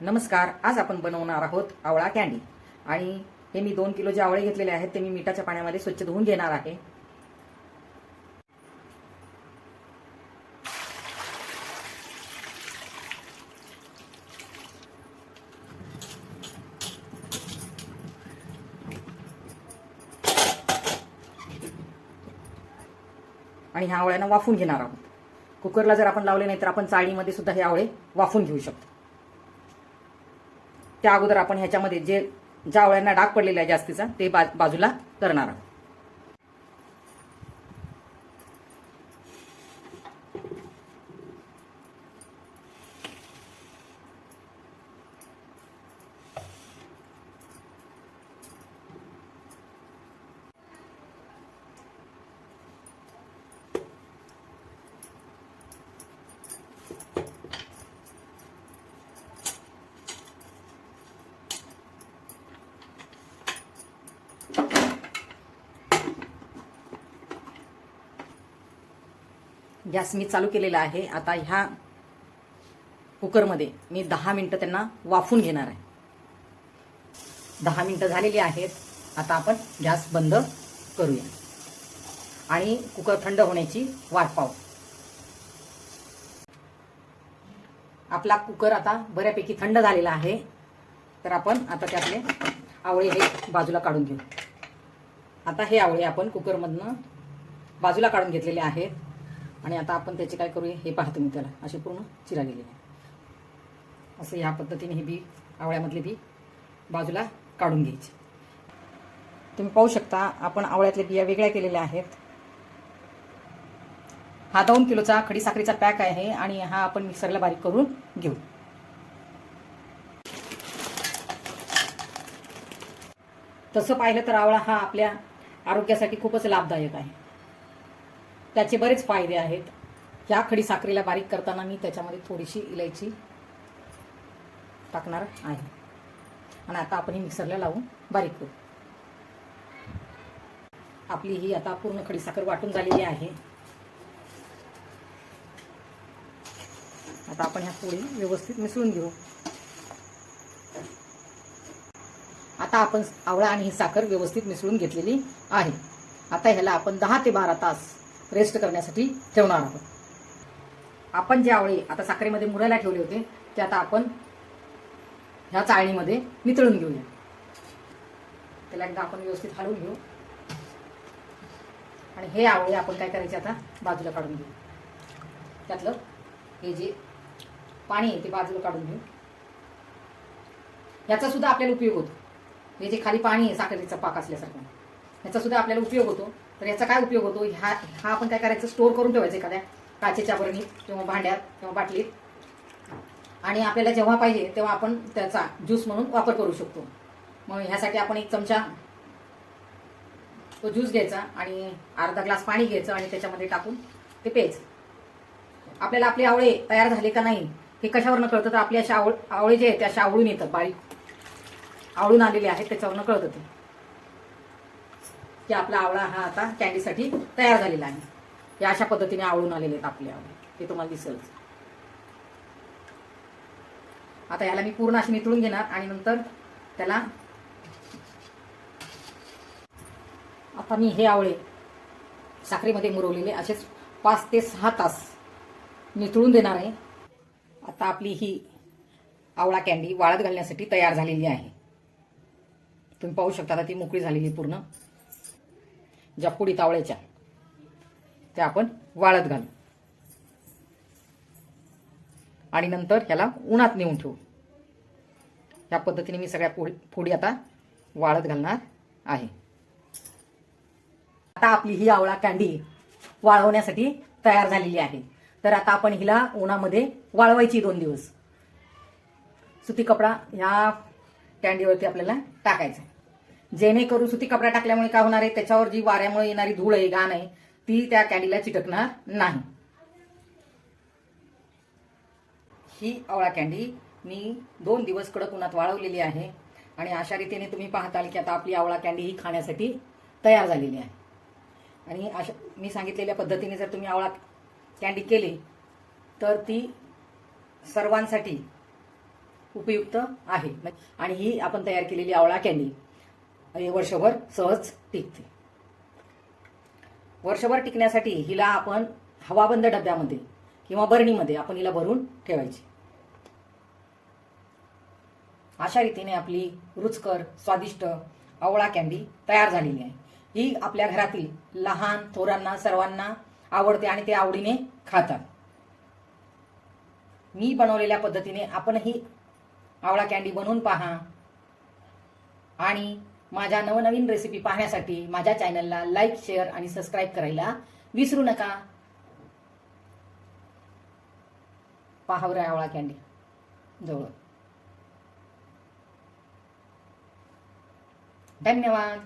नमस्कार आज आपण बनवणार आहोत आवळा कॅन्डी आणि हे मी दोन किलो जे आवळे घेतलेले आहेत ते मी मिठाच्या पाण्यामध्ये स्वच्छ धुवून घेणार आहे. आणि ह्या आवळ्यांना वाफून घेणार आहोत. कुकरला जर आपण लावले नाही तर आपण चाळीमध्ये सुद्धा हे आवळे वाफून घेऊ शकतो. त्या अगोदर आपण ह्याच्यामध्ये जे ज्या आवळ्यांना डाग पडलेला आहे जास्तीचा ते बा बाजूला करणार आहोत. गॅस मी चालू केलेला आहे. आता ह्या कुकरमध्ये मी दहा मिनटं त्यांना वाफून घेणार आहे. दहा मिनटं झालेली आहेत. आता आपण गॅस बंद करूया. आणि कुकर थंड होण्याची वाट पाहू. आपला कुकर आता बऱ्यापैकी थंड झालेला आहे. तर आपण आता त्यातले आवळे हे बाजूला काढून घेऊ. आता हे आवळे आपण कुकरमधनं बाजूला काढून घेतलेले आहेत. आणि आता आपण त्याचे काय करूया हे पाहतो मी त्याला. असे पूर्ण चिरा गेलेले आहे. असं ह्या पद्धतीने हे बी आवळ्यामधले बी बाजूला काढून घ्यायचे. तुम्ही पाहू शकता आपण आवळ्यातल्या बिया वेगळ्या केलेल्या आहेत. हा दोन किलोचा खडीसाखरीचा पॅक आहे आणि हा आपण मिक्सरला बारीक करून घेऊ. तसं पाहिलं तर आवळा हा आपल्या आरोग्यासाठी खूपच लाभदायक आहे. त्याचे बरेच फायदे आहेत. ह्या खडी साखरेला बारीक करताना मी त्याच्यामध्ये थोडीशी इलायची टाकणार आहे. आणि आता आपण ही मिक्सरला लावून बारीक करू. आपली ही आता पूर्ण खडी साखर वाटून झालेली आहे. आता आपण ह्या पोळी व्यवस्थित मिसळून घेऊ. आता आपण आवळा आणि ही साखर व्यवस्थित मिसळून घेतलेली आहे. आता ह्याला आपण दहा ते बारा तास रेस्ट करण्यासाठी ठेवणार आहोत. आपण जे आता साखरेमध्ये मुरायला ठेवले होते ते आता आपण ह्या चाळणीमध्ये नितळून घेऊया. त्याला एकदा आपण व्यवस्थित हलवून घेऊ. आणि हे आवळे आपण काय करायचे आता? बाजूला काढून घेऊ. त्यातलं हे जे पाणी आहे ते बाजूला काढून घेऊ. याचा सुद्धा आपल्याला उपयोग होतो. हे जे खाली पाणी आहे साखरेचा पाक असल्यासारखं. याचा सुद्धा आपल्याला उपयोग होतो. तर याचा काय उपयोग होतो? ह्या हा आपण काय करायचं? स्टोअर करून ठेवायचं एखाद्या काचेच्या बरणीत किंवा भांड्यात किंवा बाटलीत. आणि आपल्याला जेव्हा पाहिजे तेव्हा आपण त्याचा ज्यूस म्हणून वापर करू शकतो. मग ह्यासाठी आपण एक चमचा तो ज्यूस घ्यायचा आणि अर्धा ग्लास पाणी घ्यायचं आणि त्याच्यामध्ये टाकून ते प्यायचं. आपल्याला आपले आवळे तयार झाले का नाही हे कशावरनं कळतं? तर आपले अशा आवळ आवळे जे आहेत ते अशा आवळून येतात बारीक. आवळून आलेले आहेत त्याच्यावरनं कळतं ते. की आपला आवळा हा आता कॅन्डीसाठी तयार झालेला आहे. हे अशा पद्धतीने आवळून आलेले आहेत आपले आवळे. ते तुम्हाला दिसेल आता याला मी पूर्ण अशी नितळून घेणार आणि नंतर त्याला आता मी हे आवळे साखरेमध्ये मुरवलेले असेच पाच ते सहा तास नितळून देणार आहे. आता आपली ही आवळा कॅन्डी वाळत घालण्यासाठी तयार झालेली आहे. तुम्ही पाहू शकता आता ती मोकळी झालेली पूर्ण. ज्या पुडी तावळ्याच्या. त्या आपण वाळत घालू. आणि नंतर ह्याला उन्हात नेऊन ठेवू. या पद्धतीने मी सगळ्या पोळी पुढी आता वाळत घालणार आहे. आता आपली ही आवळा कँडी वाळवण्यासाठी तयार झालेली आहे. तर आता आपण हिला उन्हामध्ये वाळवायची दोन दिवस. सुती कपडा ह्या कॅन्डीवरती आपल्याला टाकायचा. आहे. जेणेकरून सुती कपडा टाकल्यामुळे काय होणार आहे? त्याच्यावर जी वाऱ्यामुळे येणारी धूळ आहे घाण आहे ती त्या कॅडीला चिटकणार नाही. ही आवळा कॅन्डी मी दोन दिवस कडक उन्हात वाळवलेली आहे आणि अशा रीतीने तुम्ही पाहताल की आता आपली आवळा कॅन्डी ही खाण्यासाठी तयार झालेली आहे. आणि अशा मी सांगितलेल्या पद्धतीने जर तुम्ही आवळा कॅन्डी केली तर ती सर्वांसाठी उपयुक्त आहे. आणि ही आपण तयार केलेली आवळा कॅन्डी. वर्षभर सहज टिकते. वर्षभर टिकण्यासाठी हिला आपण हवाबंद डब्यामध्ये किंवा बरणीमध्ये आपण हिला भरून ठेवायची. अशा रीतीने आपली रुचकर स्वादिष्ट आवळा कॅन्डी तयार झालेली आहे. ही आपल्या घरातील लहान थोरांना सर्वांना आवडते आणि ते आवडीने खातात. मी बनवलेल्या पद्धतीने आपणही आवळा कॅन्डी बनवून पहा आणि माझ्या नवनवीन रेसिपी पाहण्यासाठी माझ्या चॅनलला लाईक शेअर आणि सबस्क्राईब करायला विसरू नका. पाहावर आवळा कॅन्डी जवळ. धन्यवाद.